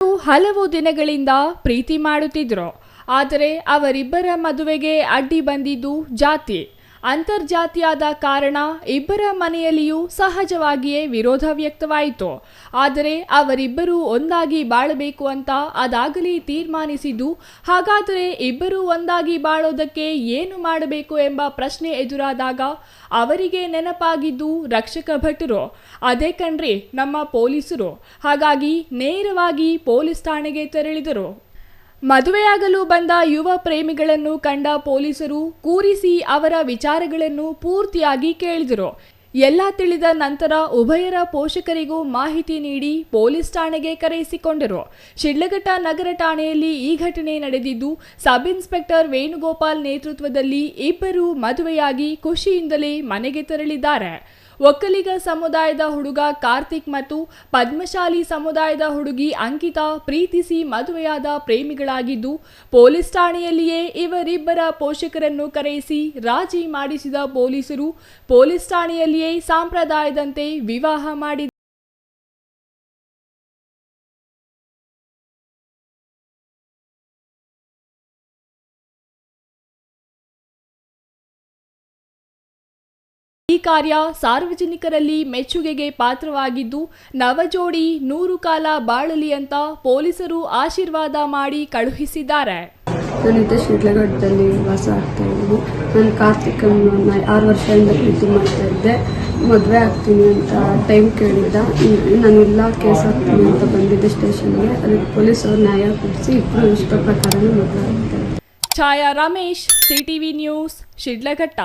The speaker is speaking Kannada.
ಹಲವು ದಿನಗಳಿಂದ ಪ್ರೀತಿ ಮಾಡುತ್ತಿದ್ರು ಆದರೆ ಅವರಿಬ್ಬರ ಮದುವೆಗೆ ಅಡ್ಡಿ ಬಂದಿದ್ದು ಜಾತಿ. ಅಂತರ್ಜಾತಿಯಾದ ಕಾರಣ ಇಬ್ಬರ ಮನೆಯಲ್ಲಿಯೂ ಸಹಜವಾಗಿಯೇ ವಿರೋಧ ವ್ಯಕ್ತವಾಯಿತು. ಆದರೆ ಅವರಿಬ್ಬರೂ ಒಂದಾಗಿ ಬಾಳಬೇಕು ಅಂತ ಅದಾಗಲಿ ತೀರ್ಮಾನಿಸಿದ್ದು, ಹಾಗಾದರೆ ಇಬ್ಬರೂ ಒಂದಾಗಿ ಬಾಳೋದಕ್ಕೆ ಏನು ಮಾಡಬೇಕು ಎಂಬ ಪ್ರಶ್ನೆ ಎದುರಾದಾಗ ಅವರಿಗೆ ನೆನಪಾಗಿದ್ದು ರಕ್ಷಕ ಭಟರು. ಅದೇ ಕಣ್ರಿ, ನಮ್ಮ ಪೊಲೀಸರು. ಹಾಗಾಗಿ ನೇರವಾಗಿ ಪೊಲೀಸ್ ಠಾಣೆಗೆ ತೆರಳಿದರು. ಮದುವೆಯಾಗಲು ಬಂದ ಯುವ ಪ್ರೇಮಿಗಳನ್ನು ಕಂಡ ಪೊಲೀಸರು ಕೂರಿಸಿ ಅವರ ವಿಚಾರಗಳನ್ನು ಪೂರ್ತಿಯಾಗಿ ಕೇಳಿದರು. ಎಲ್ಲ ತಿಳಿದ ನಂತರ ಉಭಯರ ಪೋಷಕರಿಗೂ ಮಾಹಿತಿ ನೀಡಿ ಪೊಲೀಸ್ ಠಾಣೆಗೆ ಕರೆಯಿಸಿಕೊಂಡರು. ಶಿಡ್ಲಘಟ್ಟ ನಗರ ಠಾಣೆಯಲ್ಲಿ ಈ ಘಟನೆ ನಡೆದಿದ್ದು, ಸಬ್ ಇನ್ಸ್ಪೆಕ್ಟರ್ ವೇಣುಗೋಪಾಲ್ ನೇತೃತ್ವದಲ್ಲಿ ಇಬ್ಬರು ಮದುವೆಯಾಗಿ ಖುಷಿಯಿಂದಲೇ ಮನೆಗೆ ತೆರಳಿದ್ದಾರೆ. ಒಕ್ಕಲಿಗ ಸಮುದಾಯದ ಹುಡುಗ ಕಾರ್ತಿಕ್ ಮತ್ತು ಪದ್ಮಶಾಲಿ ಸಮುದಾಯದ ಹುಡುಗಿ ಅಂಕಿತಾ ಪ್ರೀತಿಸಿ ಮದುವೆಯಾದ ಪ್ರೇಮಿಗಳಾಗಿದ್ದು, ಪೊಲೀಸ್ ಠಾಣೆಯಲ್ಲಿಯೇ ಇವರಿಬ್ಬರ ಪೋಷಕರನ್ನು ಕರೆಯಿಸಿ ರಾಜಿ ಮಾಡಿಸಿದ ಪೊಲೀಸರು ಪೊಲೀಸ್ ಠಾಣೆಯಲ್ಲಿಯೇ ಸಂಪ್ರದಾಯದಂತೆ ವಿವಾಹ ಮಾಡಿದ್ದಾರೆ ಕಾರ್ಯ ಸಾರ್ವಜನಿಕರಲ್ಲಿ ಮೆಚ್ಚುಗೆಗೆ ಪಾತ್ರವಾಗಿದ್ದು ನವಜೋಡಿ ನೂರು ಕಾಲ ಬಾಳಲಿ ಅಂತ ಪೊಲೀಸರು ಆಶೀರ್ವಾದ ಮಾಡಿ ಕಳುಹಿಸಿದ್ದಾರೆ. ನಾನಿದ್ದ ಶಿಡ್ಲಘಟ್ಟದಲ್ಲಿ ವಾಸ ಆಗ್ತಾ ಇದ್ದೀನಿ ನಾನು ಕಾರ್ತಿಕನ್ನು ಆರು ವರ್ಷದಿಂದ ಪ್ರೀತಿ ಮಾಡ್ತಾ ಇದ್ದೆ. ಮದುವೆ ಆಗ್ತೀನಿ ಅಂತ ಟೈಮ್ ಕೇಳಿದ್ದ ನಾನು ಇಲ್ಲ ಕೇಸ್ ಆಗ್ತೀನಿ ಅಂತ ಬಂದಿದ್ದೆ ಸ್ಟೇಷನ್ಗೆ. ಅದಕ್ಕೆ ಪೊಲೀಸರು ನ್ಯಾಯ ಕೊಡಿಸಿ ಇಬ್ಬರು ಇಷ್ಟ ಪ್ರಕಾರನೇ ಮದುವೆ ಆಗ್ತಾರೆ ಛಾಯಾ ರಮೇಶ್ ಸಿಟಿವಿ ನ್ಯೂಸ್ ಶಿಡ್ಲಘಟ್ಟ